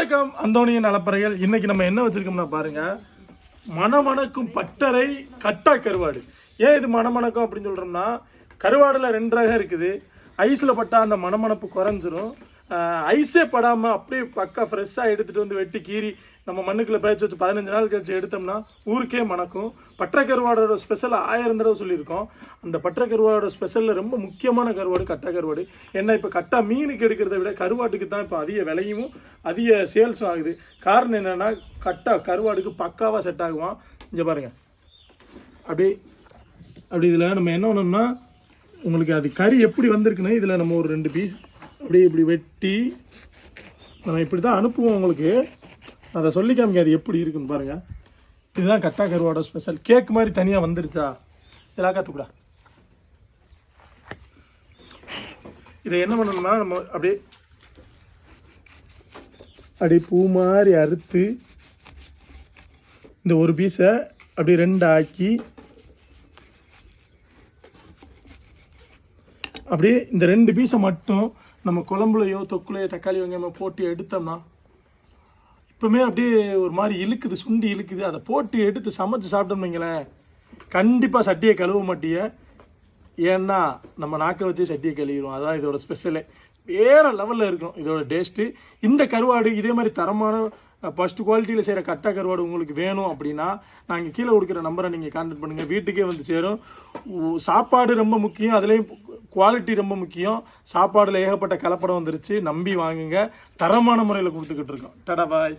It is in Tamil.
வணக்கம் அந்தோனியின் நலப்பறைகள் இன்னைக்கு நம்ம என்ன வச்சிருக்கோம்னா பாருங்க மணமணக்கும் பட்டறை கட்டா கருவாடு. ஏன் இது மணமணக்கம் அப்படின்னு சொல்கிறோம்னா கருவாடில் ரெண்டு ரகம் இருக்குது. ஐஸில் பட்டால் அந்த மணமணப்பு குறைஞ்சிரும். ஐஸே படாமல் அப்படியே பக்கா ஃப்ரெஷ்ஷாக எடுத்துகிட்டு வந்து வெட்டி கீறி நம்ம மண்ணுக்குள்ள பேச்சு வச்சு பதினஞ்சு நாள் கழிச்சு எடுத்தோம்னா ஊருக்கே மணக்கும். பட்டை கருவாடோட ஸ்பெஷல் ஆயிரம் தடவை சொல்லியிருக்கோம். அந்த பட்டை கருவாடோட ஸ்பெஷலில் ரொம்ப முக்கியமான கருவாடு கட்டை கருவாடு. ஏன்னா இப்போ கட்டா மீனுக்கு எடுக்கிறத விட கருவாட்டுக்கு தான் இப்போ அதிக விலையும் அதிக சேல்ஸும் ஆகுது. காரணம் என்னென்னா கட்டா கருவாடுக்கு பக்காவாக செட் ஆகுவான். இங்கே பாருங்கள் அப்படியே அப்படி இதில் நம்ம என்ன பண்ணோம்னா உங்களுக்கு அது கறி எப்படி வந்திருக்குன்னா இதில் நம்ம ஒரு ரெண்டு பீஸ் அப்படியே இப்படி வெட்டி நம்ம இப்படி தான் அனுப்புவோம் உங்களுக்கு. அதை சொல்லி காமிங்க அது எப்படி இருக்குன்னு பாருங்கள் இதுதான் கட்டா கருவாடோ ஸ்பெஷல் கேக் மாதிரி தனியாக வந்துருச்சா? இதெல்லாம் கற்றுக்கூடா இதை என்ன பண்ணணும்னா நம்ம அப்படியே அப்படியே பூ மாதிரி அறுத்து இந்த ஒரு பீஸை அப்படியே ரெண்டு ஆக்கி அப்படியே இந்த ரெண்டு பீஸை மட்டும் நம்ம குழம்புலையோ தொக்குலையோ தக்காளி வெங்காயமோ போட்டு எடுத்தோம்னா இப்போமே அப்படியே ஒரு மாதிரி இழுக்குது சுண்டி இழுக்குது. அதை போட்டு எடுத்து சமைச்சு சாப்பிட்டோம்னு வைங்களேன் கண்டிப்பாக சட்டியை கழுவ மாட்டிய. ஏன்னா நம்ம நாக்கை வச்சு சட்டியை கழுவிடும் அதான் இதோட ஸ்பெஷலே வேறு லெவலில் இருக்கும் இதோட டேஸ்ட்டு இந்த கருவாடு இதே மாதிரி தரமான ஃபஸ்ட்டு குவாலிட்டியில் செய்கிற கட்டா கருவாடு உங்களுக்கு வேணும் அப்படின்னா நாங்கள் கீழே கொடுக்குற நம்பரை நீங்கள் கான்டாக்ட் பண்ணுங்கள் வீட்டுக்கே வந்து சேரும். சாப்பாடு ரொம்ப முக்கியம். அதுலேயும் குவாலிட்டி ரொம்ப முக்கியம். சாப்பாடில் ஏகப்பட்ட கலப்படம் வந்துருச்சு. நம்பி வாங்குங்க. தரமான முறையில் கொடுத்துக்கிட்டு இருக்கோம். டடா பாய்.